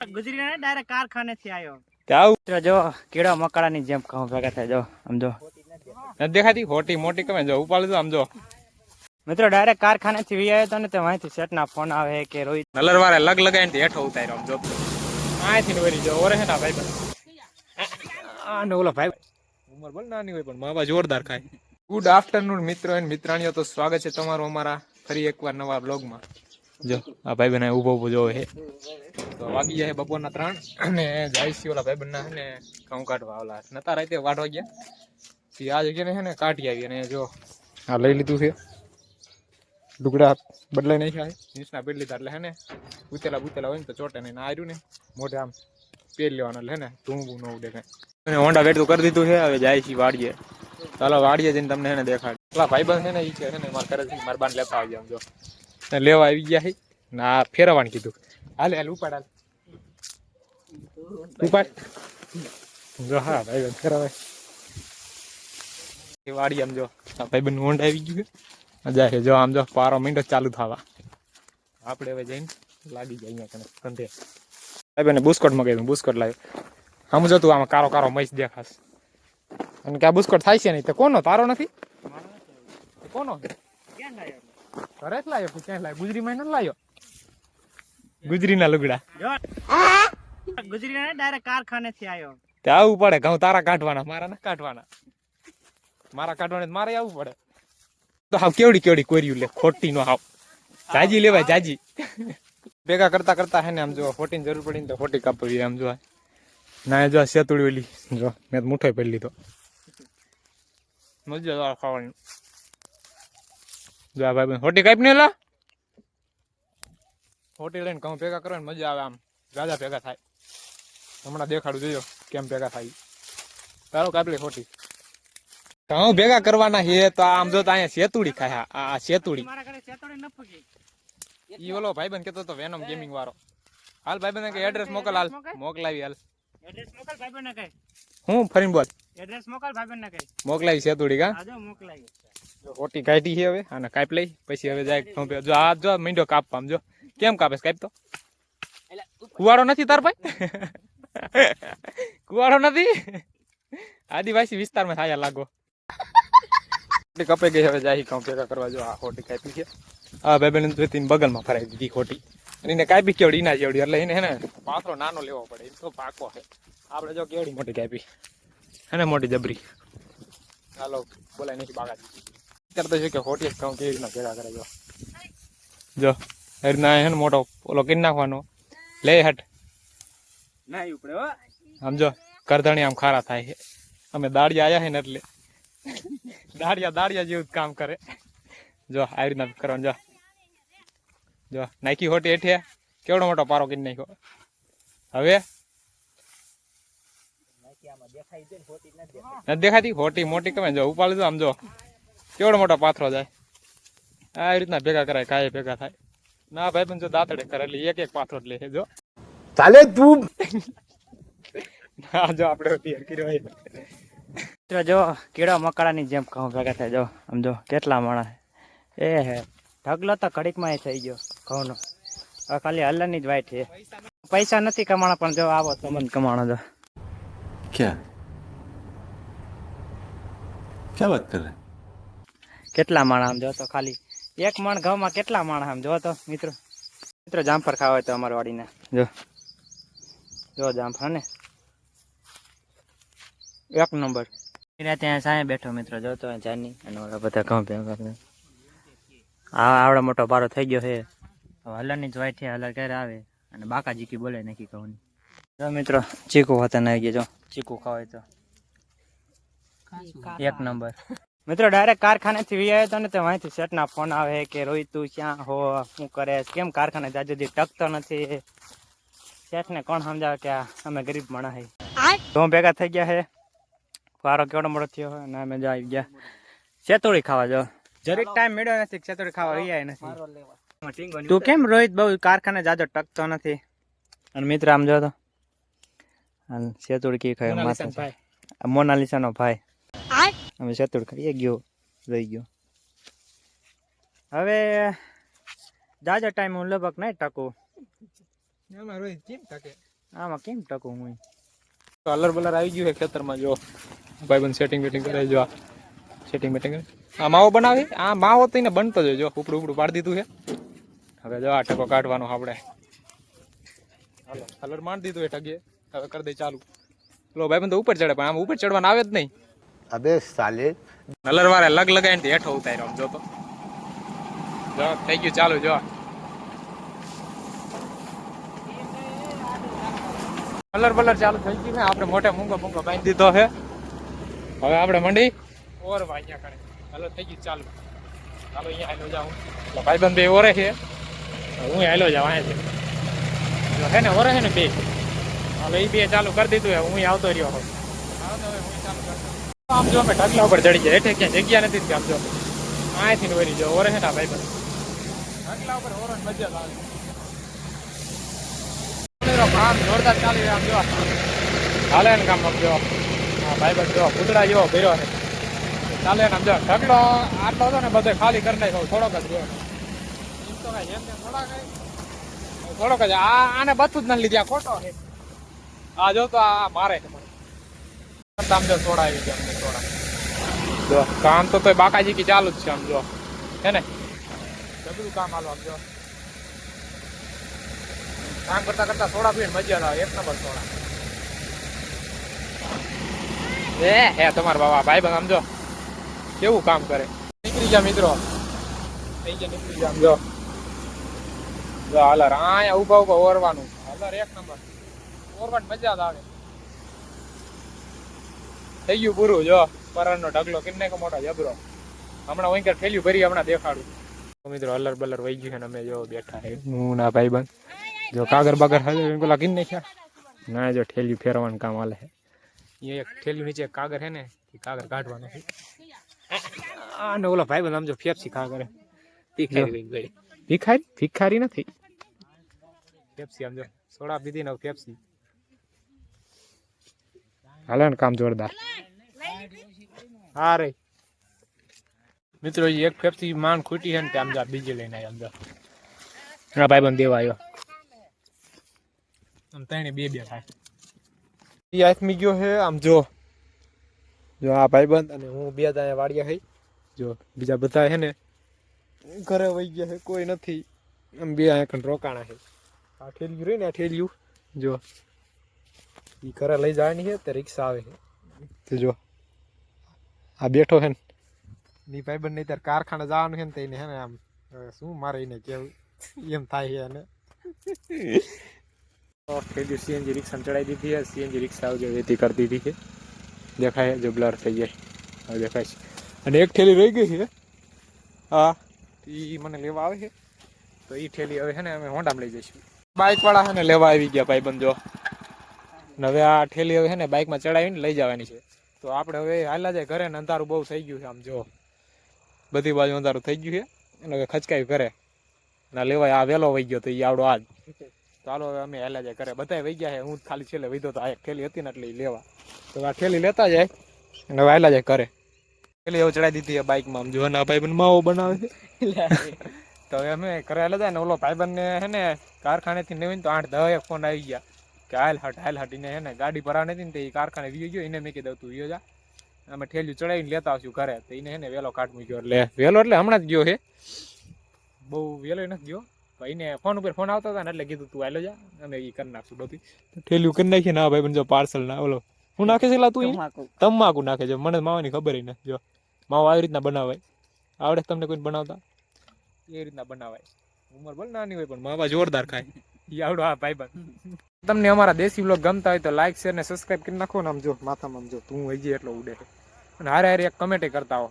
ગુજરી ને ડાયરેક્ટ કારખાને થી આવ્યો જો કીડા મકડાની જેમ ઘઉં ભેગા થાય જો સમજો નથી દેખાતી? હોટી મોટી કમે? જો ઉપાડ દો સમજો મિત્રો ડાયરેક્ટ કારખાને થી વી આવ્યો તો ને તે વાંથી સેટ ના ફોન આવે કે રોહિત. નલરવારે લગ લગાઈને હેઠો ઉતાર્યો આમ જો. આથી ને વરી જો ઓરે હે ના ભાઈ આ ને ઓલો ભાઈ. ઉંમર બોલ નાની હોય પણ માવા જોરદાર ખાય. ગુડ આફ્ટરનૂન મિત્રો અને મિત્રાણીઓ. તો સ્વાગત છે તમારું અમારા ફરી એકવાર નવા બ્લોગમાં જો, આ ભાઈ બને ઊભો ઊભો જોવે છે. તો વાગી જાય બપોરના ત્રણ અને જાય છે ઓલા ભાઈ બનના છે ને ઘઉં કાઢવા ઓલા. નતા રાતે વાઢવા ગયા. પછી આ જગ્યાને ને કાઢી આવી અને જો આ લઈ લીધું છે. લુગડા બદલાઈ નાખ્યા છે. નીચના પહેરી લીધા એટલે હે ને ઉતેલા બુતેલા હોય ને તો ચોટે નહીં ને આર્યું ને. મોઢે આમ પહેરી લેવાનું એટલે હે ને ધૂંબું ન ઉડે કાંઈ. અને હોન્ડા વેટ તો કરી દીધું છે, હવે જાય છે વાડીએ. ચાલો વાડીએ જઈને તમને એને દેખાડ. પેલા ભાઈબંધ છે ને એ છે ને, મારા ઘરે મારા બાન લેતા આવી આમ જો. લેવા આવી ગયા છે ના ફેરવવાનું કીધું. હાલે, હાલ, ઉપાડ હાલ. ઉપાડ. જો, હા, ભાઈ ફેરવાય. વાડી આમ જો ભાઈ ભાઈબંધ ઊંડ આવી ગયું મજા છે, જો, આમ જો, પારો મીંડો ચાલુ થવા. આપણે હવે જઈને લાગી જાય અહીંયા કને કંધે. ભાઈબંધને બુસ્કોટ મગાવ્યું, બુસ્કોટ લાવ્યો. આમ જો તું આમાં કારો કારો મૈસ દેખાશ. અને કે આ બુસ્કોટ થાય છે નહીં, તો કોનો? તારો નથી? કોનો? ક્યાં લાવ્યો ઘરે જ લાવ્યો તું ક્યાં લાવ્યો ગુજરીમાં નથી લાવ્યો ગુજરીના લુગડા. જો ગુજરી ને ડાયરેક્ટ કારખાને થી આવ્યો તે આવવું પડે ઘઉં તારા કાઢવાના મારા ના કાઢવાના. મારા કાઢવાને મારે આવવું પડે. તો હાવ કેવડી કેવડી કોર્યું લે ખોટી નો હાવ. જાજી લેવાય જાજી. ભેગા કરતા કરતા હે ને આમ જો ખોટી જરૂર પડી ને તો ખોટી કાપવી આમ જો ના જો સેતુડી ઓલી જો મેં તો મુઠ્ઠો પડી લીધો. મજા આવે ખાવાની. જો આ ભાઈ હોટી કાપ ને લા હોટી લઈને ઘઉં ભેગા કરવાની મજા આવે આમ. રાજા ભેગા થાય. હમણાં દેખાડું જોયો કેમ ભેગા થાય તારો કાપલી હોટી. ઘઉં ભેગા કરવાના છે તો આમ જો તો અહીંયા સેતુડી ખાય આ સેતુડી ન ઈ ઓલો ભાઈબંધ કેતો તો વેનમ ગેમિંગ વાળો. હાલ ભાઈબંધ કે એડ્રેસ મોકલ હાલ. મોકલાવી હાલ. એડ્રેસ મોકલ ભાઈબંધ ને કે હું ફરીને બોલ. એડ્રેસ મોકલ ભાઈબંધ ને કે મોકલાવી સેતુડી કા? આજો મોકલાઈ જો ખોટી કાઢી છે હવે અને કાપ લઈ પછી હવે જાય ઘઉં જો આ જો મીંડો કાપવા આમ જો. કેમ કાપે કાપ તો કુવાડો નથી તાર ભાઈ કુવાડો નથી? આદિવાસી વિસ્તારમાં થાય લાગો. કપાઈ ગઈ હવે જાય ઘઉં ભેગા કરવા. જો આ ખોટી કાપી છે. આ ભાઈ બેન બગલમાં ફરાઈ દીધી ખોટી. અને એને કાપી કેવડી ના જેવડી. એટલે એને હે ને પાથરો નાનો લેવો પડે. એ તો પાકો છે. આપણે જો કેવડી મોટી કાપી. હે ને મોટી જબરી. ચાલો બોલાય નથી બાગાજી કરતો છે કે ખોટી ઘઉં કેવી રીતના ભેગા કરે જો. જો એ રીતના હે ને મોટો ઓલો કરી નાખવાનો. લે હટ. ના ઉપડે હો. આમ જો કરધણી આમ ખારા થાય છે. અમે દાડિયા આવ્યા છે ને એટલે દાડિયા દાડિયા જેવું જ કામ કરે. જો આવી રીતના કરવાનું જો. જો નાખી હોટી હેઠે. કેવડો મોટો પારો કરી નાખ્યો. હવે? દેખાતી? હોટી મોટી કમે જો ઉપાડી દો આમ જો. કેવડો મોટો પાથરો જાય? આ રીતના ભેગા કરાય કાય ભેગા થાય. ના ભાઈ પણ જો દાંતડે કરે એટલે એક એક પાથરો લે જો. ચાલે તું. ના જો આપણે જો કીડા મકડાની જેમ કહો ભેગા થાય જો સમજો કેટલા માણસ. એ હે ઢગલો તો ઘડીકમાં એ થઈ ગયો ઘઉંનો. ખાલી હલનની જ વાઈટ છે. પૈસા નથી કમાણા પણ જો આવો સંબંધ કમાણો જો. ક્યાં? ક્યાં વાત કરે? કેટલા માણા આમ જો તો ખાલી એક મણ ઘઉંમાં કેટલા માણા આમ જો તો મિત્રો. મિત્રો જામફળ ખાવા હોય તો અમારી વાડીના. જો. જો જામફળ ને? એક નંબર. ત્યાં સાંજે બેઠો મિત્રો જો તો જાની અને બધા ઘઉં ભેગા કરે આવડો મોટો પારો થઈ ગયો છે. હલરની જ છે હલર ક્યારે આવે? અને બાકા જીકી બોલે નક્કી કહું જો મિત્રો ચીકુ હોતે આવી ગયો જો. ચીકુ ખાવાય તો. એક નંબર. મિત્રો ડાયરેક્ટ કારખાને થી વી આવ્યો હતો ને તો અહીંથી સેટના ફોન આવે કે રોહિત તું ક્યાં હો? શું કરે કેમ કારખાને જાજુ દી ટકતો નથી? શેઠને કોણ સમજાવે કે અમે ગરીબ માણસ હે? તો ભેગા થઈ ગયા હે. વારો કેવડો મોટો થયો હોય અને અમે જો આવી ગયા. સેતોડી ખાવા જો. જરીક ટાઈમ મળ્યો નથી સેતોડી ખાવા રહ્યા નથી. તું કેમ રોહિત બહુ કારખાને જાજો ટકતો નથી? અને મિત્ર આમ જો તો. સેતુડી કી ખાય મોનાલિસા મોનાલિસાનો ભાઈ. અમે ચતુર કરીએ ગયો રહી ગયો. હવે જાજા ટાઈમ હું લગભગ નહીં ટકું. રોહિત કેમ ટકે? આમાં કેમ ટકું હું? કલર બલર આવી ગયું છે ખેતરમાં જો. ભાઈબંધ સેટિંગ બેટિંગ કરે જો સેટિંગ બેટિંગ આ માવો બનાવી? આ માવો તો એને બનતો જ હોય. જો. ઉપડું ઉપડું પાડી દીધું છે. હવે જો આ ટકો કાઢવાનો આપણે. હાલો કલર માંડી દીધું એ ટગીએ હવે કરી દઈ ચાલુ. લો ભાઈબંધ બંધ ઉપર ચડે પણ આમ ઉપર ચડવાનું આવે જ નહીં. અબે સાલે. નલરવારે લગ લગાઈને હેઠો ઉતારી આમ જો તો. જો, થઈ ગયું, ચાલુ, જો. કલર બલર ચાલુ થઈ ગયું ને, આપણે મોટે મૂંગો મૂંગો બાંધી દીધો છે. હવે આપણે મંડી ઓર અહીંયા કરે. હાલો, થઈ ગયું, ચાલુ. ચાલો અહીંયા હાલો જાઉં એટલે ભાઈબંધ બે ઓરે છે. હું હાલો જાઉં અહીંયા છે. હે ને, ઓરે છે ને બે. હવે એ બે ચાલુ કરી દીધું હું આવતો રહ્યો હવે આમ જો અમે ઢગલા ઉપર ચડી ગયા. એટલે ક્યાં જગ્યા નથી આમ જો. અહીંથી વરી જો ઓરે છે ને ભાઈ ઢગલા ઉપર ઓરો મજા આવે. કામ જો. હાલે ને કામ જો. છે. ચાલે ને આમ જો. ઢગલો આટલો હતો ને બધો ખાલી કરી નાખ્યો. થોડોક જ રહ્યો. એમ તો કાંઈ થોડાક જ. આ આને બધું જ નથી લીધી. ખોટો આ જો તો આ મારે ગયા કામ તો તોય બાકાજી કી ચાલુ જ છે આમ જો. હે ને? બધું કામ હાલો આમ જો. કામ કરતા કરતા સોડા પીને મજા આવે, એક નંબર થોડા એ, હે, તમારા બાબા ભાઈ બંધ આમ જો. કેવું કામ કરે? નીકળી જા મિત્રો. થઈ ગયા નીકળી જા આમ જો. જો, હાલર, અહીંયા ઊભા ઊભા ઓરવાનું. હાલર, એક નંબર. ઓરવાની મજા જ આવે. થઈ ગયું પૂરું જો. પરણનો ઢગલો કિન્ને કો મોટો જબરો. હમણાં વહીકર ઠેલ્યું ભરી હમણાં દેખાડું. તો મિત્રો અલર બલર વહી ગયું છે ને અમે જો બેઠા છે. હું ના ભાઈ બંધ જો કાગર બાગર હાલે પેલા કિન્ને ખ્યા ના જો ઠેલ્યું ફેરવાનું કામ હાલે છે. અહીંયા એક ઠેલ્યું નીચે એક કાગર છે ને એ કાગર કાઢવાનું છે. આ ને ઓલા ભાઈ બંધ આમ જો ફેફસી કાગર ભિખારી ભિખારી? ભિખારી નથી? ફેફસી આમ જો સોડા પીધી ને ફેફસી. હાલે ને કામ જોરદાર. હા રે. મિત્રો એક ફેફથી માન ખૂટી છે ને ત્યાં આમ જા બીજી લઈને આવ્યા જા. હા ભાઈ બંધ દેવા આવ્યો આમ ત્રણે બે બે થાય. એ આથમી ગયો છે આમ જો. જો આ ભાઈબંધ અને હું બે ત્યાં વાડિયા હઈ જો બીજા બધા છે ને ઘરે વહી ગયા છે કોઈ નથી. આમ બે અહીંયા કંઈ રોકાણા છે. આ ઠેલિયું રહી ને આ ઠેલિયું. જો. એ ઘરે લઈ જવાની છે તે રિક્ષા આવે છે. તે જો. આ બેઠો હે ને. ની ભાઈબંધ નહીં ત્યારે કારખાને જવાનું છે ને તેને હે ને આમ શું મારે એને કેવું? એમ થાય છે એને. ઠેલ્યું સીએનજી રિક્ષા ચડાવી દીધી છે. સીએનજી રિક્ષા જે વેતી કરી દીધી છે. દેખાય જો બ્લર થઈ જાય હવે દેખાય છે. અને એક ઠેલી રહી ગઈ છે. હા એ મને લેવા આવે છે. તો એ ઠેલી હવે છે ને અમે હોન્ડામાં લઈ જઈશું. બાઇક વાળા છે ને લેવા આવી ગયા ભાઈબંધ જો. ને હવે આ ઠેલી હવે છે ને બાઇકમાં ચડાવીને લઈ જવાની છે. તો આપણે હવે હાલા જાય ઘરે ને અંધારું બહુ થઈ ગયું છે આમ જો. બધી બાજુ અંધારું થઈ ગયું છે. અને હવે ખચકાયું ઘરે. ના લેવાય આ વહેલો વહી ગયો તો એ આવડો આજ. ચાલો હવે અમે હાલ્યા જાય ઘરે. બધા વહી ગયા છે. હું ખાલી છેલ્લે વીધો તો આ એક ઠેલી હતી ને એટલે એ લેવા. તો આ થેલી લેતા જાય અને હવે હાલ્યા જાય ઘરે. ઠેલી એવું ચડાવી દીધી છે બાઇકમાં આમ જો ના બન માવો બનાવે છે. તો હવે અમે ઘરે હાલ્યા જાય ને ઓલો ભાઈબંધને હે ને કારખાનેથી નવીન તો આઠ દવા એક ફોન આવી ગયા. કે હાલ હટ હાલ હટ એને હે ને ગાડી ભરાવાની હતી ને તે કારખાને વીયો ગયો એને મેં કીધું તું વીયો જા. અમે ઠેલ્યું ચડાવીને લેતા આવશું ઘરે. તો એને હે ને વેલો કાઢ મૂક્યો. એટલે વેલો એટલે હમણાં જ ગયો હે. બહુ વેલો નથી ગયો. એને ફોન ઉપર ફોન આવતા હતા ને એટલે કીધું તું હાલો જા અમે એ કરી નાખશું બધું ઠેલ્યું કરી નાખીએ ના ભાઈ જો પાર્સલ ના ઓલો હું નાખે છે તું તમાકુ. નાખે છે. મને માવાની ખબર નથી જો. માવો આવી રીતના બનાવાય. આવડે તમને કોઈ બનાવતા? એ રીતના બનાવાય. ઉંમર ભલે નાની હોય પણ માવા જોરદાર ખાય. ઈ આવડો આ ભાઈ તમને અમારા દેશી વ્લોગ ગમતા હોય તો લાઈક શેર ને સબસ્ક્રાઇબ કરી નાખો ને આમ જો, માથામાં આમ જો તું હજી એટલો ઉડે. અને હારે હારે એક કમેન્ટ કરતા હો.